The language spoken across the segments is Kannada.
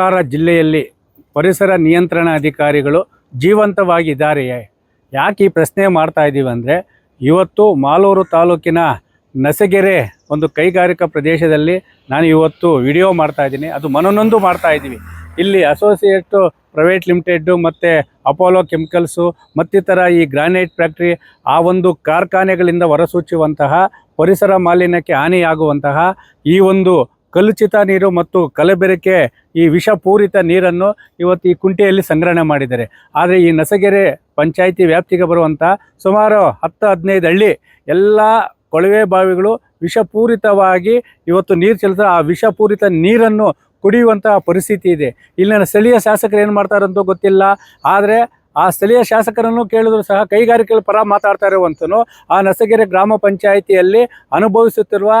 ಕೋಲಾರ ಜಿಲ್ಲೆಯಲ್ಲಿ ಪರಿಸರ ನಿಯಂತ್ರಣ ಅಧಿಕಾರಿಗಳು ಜೀವಂತವಾಗಿದ್ದಾರೆಯೇ ಯಾಕೆ ಈ ಪ್ರಶ್ನೆ ಮಾಡ್ತಾ ಇದ್ದೀವಿ ಅಂದರೆ, ಇವತ್ತು ಮಾಲೂರು ತಾಲೂಕಿನ ನಸಗೆರೆ ಒಂದು ಕೈಗಾರಿಕಾ ಪ್ರದೇಶದಲ್ಲಿ ನಾನು ಇವತ್ತು ವಿಡಿಯೋ ಮಾಡ್ತಾ ಇದ್ದೀನಿ. ಅದು ಮನನೊಂದು ಮಾಡ್ತಾ ಇದ್ದೀವಿ. ಇಲ್ಲಿ ಅಸೋಸಿಯೇಟು, ಪ್ರೈವೇಟ್ ಲಿಮಿಟೆಡ್ಡು ಮತ್ತು ಅಪೋಲೋ ಕೆಮಿಕಲ್ಸು ಮತ್ತಿತರ ಈ ಗ್ರಾನೈಟ್ ಫ್ಯಾಕ್ಟ್ರಿ ಆ ಒಂದು ಕಾರ್ಖಾನೆಗಳಿಂದ ಹೊರಸೂಚುವಂತಹ ಪರಿಸರ ಮಾಲಿನ್ಯಕ್ಕೆ ಹಾನಿಯಾಗುವಂತಹ ಈ ಒಂದು ಕಲುಷಿತ ನೀರು ಮತ್ತು ಕಲಬೆರಕೆ ಈ ವಿಷಪೂರಿತ ನೀರನ್ನು ಇವತ್ತು ಈ ಕುಂಟೆಯಲ್ಲಿ ಸಂಗ್ರಹಣೆ ಮಾಡಿದ್ದಾರೆ. ಆದರೆ ಈ ನಸಗೆರೆ ಪಂಚಾಯಿತಿ ವ್ಯಾಪ್ತಿಗೆ ಬರುವಂಥ ಸುಮಾರು ಹತ್ತು ಹದಿನೈದು ಹಳ್ಳಿ ಎಲ್ಲ ಕೊಳವೆ ಬಾವಿಗಳು ವಿಷಪೂರಿತವಾಗಿ ಇವತ್ತು ನೀರು ಚೆಲ್ತಾರೆ ಆ ವಿಷಪೂರಿತ ನೀರನ್ನು ಕುಡಿಯುವಂತಹ ಪರಿಸ್ಥಿತಿ ಇದೆ. ಇಲ್ಲಿನ ಸ್ಥಳೀಯ ಶಾಸಕರು ಏನು ಮಾಡ್ತಾರಂತೂ ಗೊತ್ತಿಲ್ಲ. ಆದರೆ ಆ ಸ್ಥಳೀಯ ಶಾಸಕರನ್ನು ಕೇಳಿದ್ರು ಸಹ ಕೈಗಾರಿಕೆಗಳ ಪರ ಮಾತಾಡ್ತಾ ಇರುವಂತನು ಆ ನಸಗೆರೆ ಗ್ರಾಮ ಪಂಚಾಯಿತಿಯಲ್ಲಿ ಅನುಭವಿಸುತ್ತಿರುವ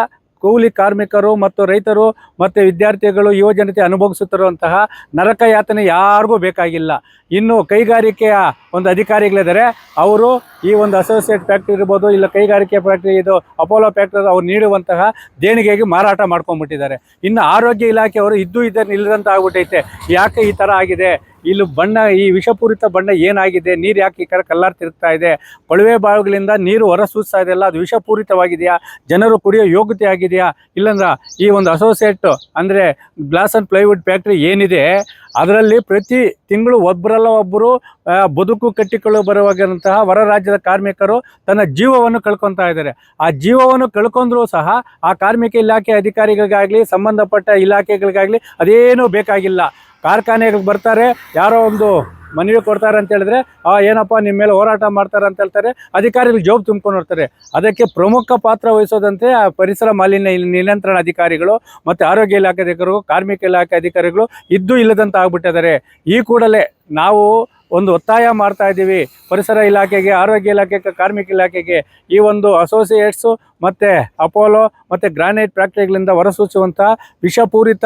ಕೂಲಿ ಕಾರ್ಮಿಕರು ಮತ್ತು ರೈತರು ಮತ್ತು ವಿದ್ಯಾರ್ಥಿಗಳು ಯುವಜನತೆ ಅನುಭವಿಸುತ್ತಿರುವಂತಹ ನರಕ ಯಾತನೆ ಯಾರಿಗೂ ಬೇಕಾಗಿಲ್ಲ. ಇನ್ನು ಕೈಗಾರಿಕೆಯ ಒಂದು ಅಧಿಕಾರಿಗಳಿದ್ದಾರೆ, ಅವರು ಈ ಒಂದು ಅಸೋಸಿಯೇಟ್ ಫ್ಯಾಕ್ಟ್ರಿ ಇರ್ಬೋದು, ಇಲ್ಲ ಕೈಗಾರಿಕೆ ಫ್ಯಾಕ್ಟ್ರಿ ಇದು ಅಪೋಲೋ ಫ್ಯಾಕ್ಟ್ರಿ ಅವ್ರು ನೀಡುವಂತಹ ದೇಣಿಗೆಗೆ ಮಾರಾಟ ಮಾಡ್ಕೊಂಡ್ಬಿಟ್ಟಿದ್ದಾರೆ. ಇನ್ನು ಆರೋಗ್ಯ ಇಲಾಖೆಯವರು ಇದ್ದು ಇದ್ದರೆ ನಿಲ್ಲದಂತ ಆಗ್ಬಿಟ್ಟೈತೆ. ಯಾಕೆ ಈ ಥರ ಆಗಿದೆ? ಇಲ್ಲಿ ಬಣ್ಣ, ಈ ವಿಷಪೂರಿತ ಬಣ್ಣ ಏನಾಗಿದೆ? ನೀರು ಯಾಕೆ ಈ ಕಡೆ ಕಲ್ಲಾರ್ ತಿರುಗ್ತಾ ಇದೆ? ಕೊಳವೆ ಬಾವಿಗಳಿಂದ ನೀರು ಹೊರಸೂಸ್ತಾ ಇದೆಯಲ್ಲ ಅದು ವಿಷಪೂರಿತವಾಗಿದೆಯಾ? ಜನರು ಕುಡಿಯೋ ಯೋಗ್ಯತೆ ಆಗಿದೆಯಾ? ಇಲ್ಲಂದ್ರೆ ಈ ಒಂದು ಅಸೋಸಿಯೇಟ್ ಅಂದರೆ ಗ್ಲಾಸ್ ಆ್ಯಂಡ್ ಪ್ಲೈವುಡ್ ಫ್ಯಾಕ್ಟ್ರಿ ಏನಿದೆ? ಅದರಲ್ಲಿ ಪ್ರತಿ ತಿಂಗಳು ಒಬ್ಬರಲ್ಲ ಒಬ್ಬರು ಬದುಕು ಕಟ್ಟಿಕೊಳ್ಳಲು ಬರುವಾಗಿರುವಂತಹ ಹೊರ ರಾಜ್ಯದ ಕಾರ್ಮಿಕರು ತನ್ನ ಜೀವವನ್ನು ಕಳ್ಕೊತಾ ಇದ್ದಾರೆ. ಆ ಜೀವವನ್ನು ಕಳ್ಕೊಂಡ್ರೂ ಸಹ ಆ ಕಾರ್ಮಿಕ ಇಲಾಖೆ ಅಧಿಕಾರಿಗಳಿಗಾಗಲಿ, ಸಂಬಂಧಪಟ್ಟ ಇಲಾಖೆಗಳಿಗಾಗಲಿ ಅದೇನೂ ಬೇಕಾಗಿಲ್ಲ. ಕಾರ್ಖಾನೆಗಳಿಗೆ ಬರ್ತಾರೆ, ಯಾರೋ ಒಂದು ಮನವಿ ಕೊಡ್ತಾರೆ ಅಂತ ಹೇಳಿದ್ರೆ, ಆ, ಏನಪ್ಪ ನಿಮ್ಮ ಮೇಲೆ ಹೋರಾಟ ಮಾಡ್ತಾರೆ ಅಂತ ಹೇಳ್ತಾರೆ. ಅಧಿಕಾರಿಗಳು ಜೋಬ್ ತುಂಬ್ಕೊಂಡು ಹೋಗ್ತಾರೆ ಅದಕ್ಕೆ ಪ್ರಮುಖ ಪಾತ್ರ ವಹಿಸೋದಂತೆ ಆ ಪರಿಸರ ಮಾಲಿನ್ಯ ನಿಯಂತ್ರಣ ಅಧಿಕಾರಿಗಳು ಮತ್ತು ಆರೋಗ್ಯ ಇಲಾಖೆ ಅಧಿಕಾರಿಗಳು, ಕಾರ್ಮಿಕ ಇಲಾಖೆ ಅಧಿಕಾರಿಗಳು ಇದ್ದು ಇಲ್ಲದಂತ ಆಗ್ಬಿಟ್ಟಿದ್ದಾರೆ. ಈ ಕೂಡಲೇ ನಾವು ಒಂದು ಒತ್ತಾಯ ಮಾಡ್ತಾ ಇದ್ದೀವಿ. ಪರಿಸರ ಇಲಾಖೆಗೆ, ಆರೋಗ್ಯ ಇಲಾಖೆ, ಕಾರ್ಮಿಕ ಇಲಾಖೆಗೆ ಈ ಒಂದು ಅಸೋಸಿಯೇಟ್ಸು ಮತ್ತು ಅಪೋಲೋ ಮತ್ತು ಗ್ರಾನೈಟ್ ಫ್ಯಾಕ್ಟ್ರಿಗಳಿಂದ ಹೊರಸೂಸುವಂಥ ವಿಷಪೂರಿತ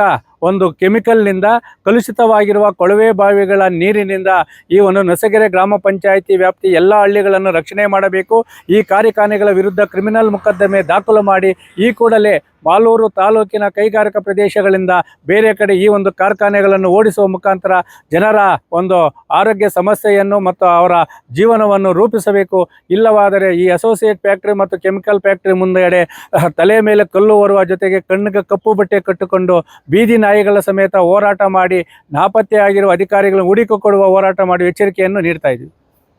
ಒಂದು ಕೆಮಿಕಲ್ನಿಂದ ಕಲುಷಿತವಾಗಿರುವ ಕೊಳವೆ ಬಾವಿಗಳ ನೀರಿನಿಂದ ಈ ಒಂದು ನಸಗೆರೆ ಗ್ರಾಮ ಪಂಚಾಯಿತಿ ವ್ಯಾಪ್ತಿ ಎಲ್ಲ ಹಳ್ಳಿಗಳನ್ನು ರಕ್ಷಣೆ ಮಾಡಬೇಕು. ಈ ಕಾರ್ಖಾನೆಗಳ ವಿರುದ್ಧ ಕ್ರಿಮಿನಲ್ ಮೊಕದ್ದಮೆ ದಾಖಲು ಮಾಡಿ ಈ ಕೂಡಲೇ ಮಾಲೂರು ತಾಲೂಕಿನ ಕೈಗಾರಿಕಾ ಪ್ರದೇಶಗಳಿಂದ ಬೇರೆ ಕಡೆ ಈ ಒಂದು ಕಾರ್ಖಾನೆಗಳನ್ನು ಓಡಿಸುವ ಮುಖಾಂತರ ಜನರ ಒಂದು ಆರೋಗ್ಯ ಸಮಸ್ಯೆಯನ್ನು ಮತ್ತು ಅವರ ಜೀವನವನ್ನು ರೂಪಿಸಬೇಕು. ಇಲ್ಲವಾದರೆ ಈ ಅಸೋಸಿಯೇಟ್ ಫ್ಯಾಕ್ಟ್ರಿ ಮತ್ತು ಕೆಮಿಕಲ್ ಫ್ಯಾಕ್ಟ್ರಿ ಮುಂದೆಡೆ ತಲೆ ಮೇಲೆ ಕಲ್ಲು ಹೊರುವ ಜೊತೆಗೆ ಕಣ್ಣಿಗೆ ಕಪ್ಪು ಬಟ್ಟೆ ಕಟ್ಟಿಕೊಂಡು ಬೀದಿ ನಾಯಿಗಳ ಸಮೇತ ಹೋರಾಟ ಮಾಡಿ ನಾಪತ್ತೆಯಾಗಿರುವ ಅಧಿಕಾರಿಗಳನ್ನು ಹುಡುಕಿಕೊಡುವ ಹೋರಾಟ ಮಾಡಿ ಎಚ್ಚರಿಕೆಯನ್ನು ನೀಡ್ತಾ ಇದ್ದೀವಿ